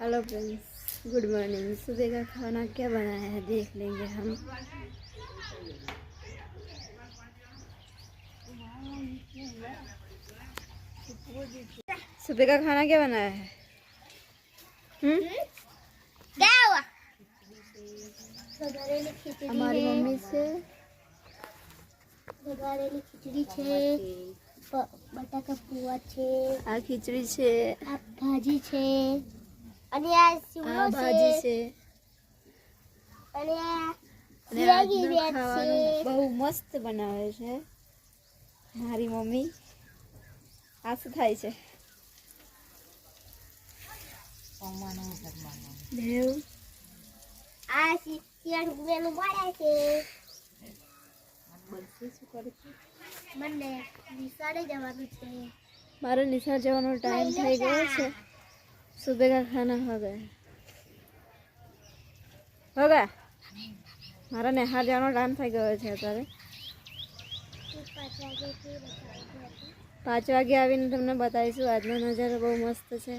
Hello friends good morning सुबह का खाना क्या बनाया है देख लेंगे हम सुबह का खाना क्या बनाया है हम्म વઘારેલી ખીચડી हमारी છે मम्मी से વઘારેલી ખીચડી છે પ- બટાકા પૂવા છે આ ખીચડી છે આ ભાજી છે અને આ શીમલો ભાજી છે. અને આ બહુ મસ્ત બનાવે છે. મારી મમ્મી. આ શું થાય છે? આ શિયાળુ છે. મને નિશાળે જવાનું છે. મારો નિશાળ જવાનો ટાઈમ થઈ ગયો છે. સુબહ का ખાના हो गया हो गया મારા નિહાળ જવાનો ટાઈમ થઈ ગયો છે અત્યારે પાંચ વાગે આવીને તમને બતાવીશું આજનો નજારો બહુ મસ્ત છે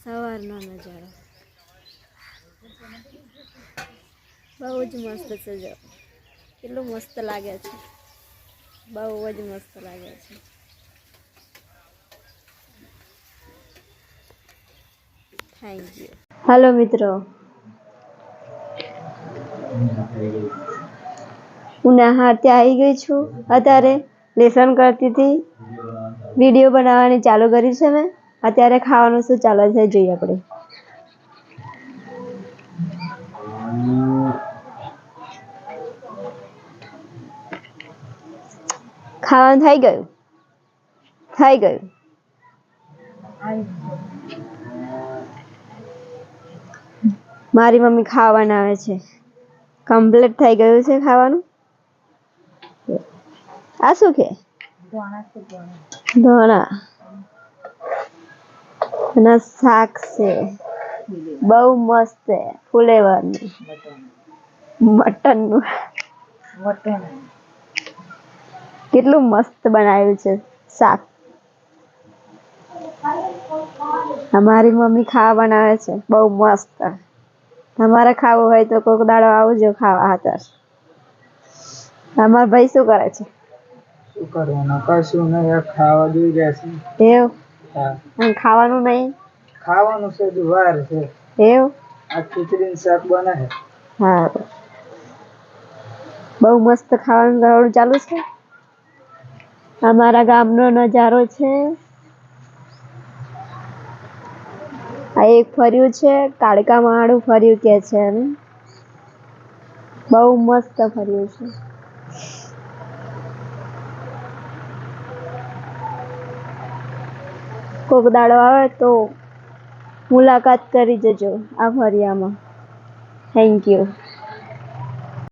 સવારનો નજારો બહુ જ મસ્ત છે જો કેટલું મસ્ત લાગે છે બહુ જ મસ્ત લાગે છે થેન્ક યુ હાલો મિત્રો. હું નાહા ત્યાં આવી ગઈ છું. અત્યારે લેસન કરતી હતી. વીડિયો બનાવવાની ચાલુ કરી છે મેં. અત્યારે ખાવાનું શું ચાલે છે જોઈએ આપણે. ખાવાનું થઈ ગયું? થઈ ગયું. મારી મમ્મી ખાવા બનાવે છે. કમ્પ્લીટ થઈ ગયું છે ખાવાનું? આ શું કે? ધોણા. અને શાક છે. બહુ મસ્ત છે ફુલેવરનું મટનનું. કેટલું મસ્ત બનાવ્યું છે શાક. અમારી મમ્મી ખાવા બનાવે છે, બહુ મસ્ત. તમારે ખાવું હોય તો કોક દાડો આવજો ખાવા હાતર અમારા ભાઈ શું કરે છે? શું કરવાનું કશું નહીં ખાવા જોઈ રહ્યા છે. એવું? ખાવાનું નહીં? ખાવાનું છે હજુ વાર છે. એવું? આ ખીચડી શાક બને છે. હા બહુ મસ્ત ખાવાનું ચાલુ છે? અમારા ગામનો નજારો છે. આ એક ફર્યું છે કાળકા માળું ફર્યું કે છે એને બહુ મસ્ત ફર્યું છે. કોક દાડો આવે તો મુલાકાત કરી જજો આ ફરિયામાં થેન્ક યુ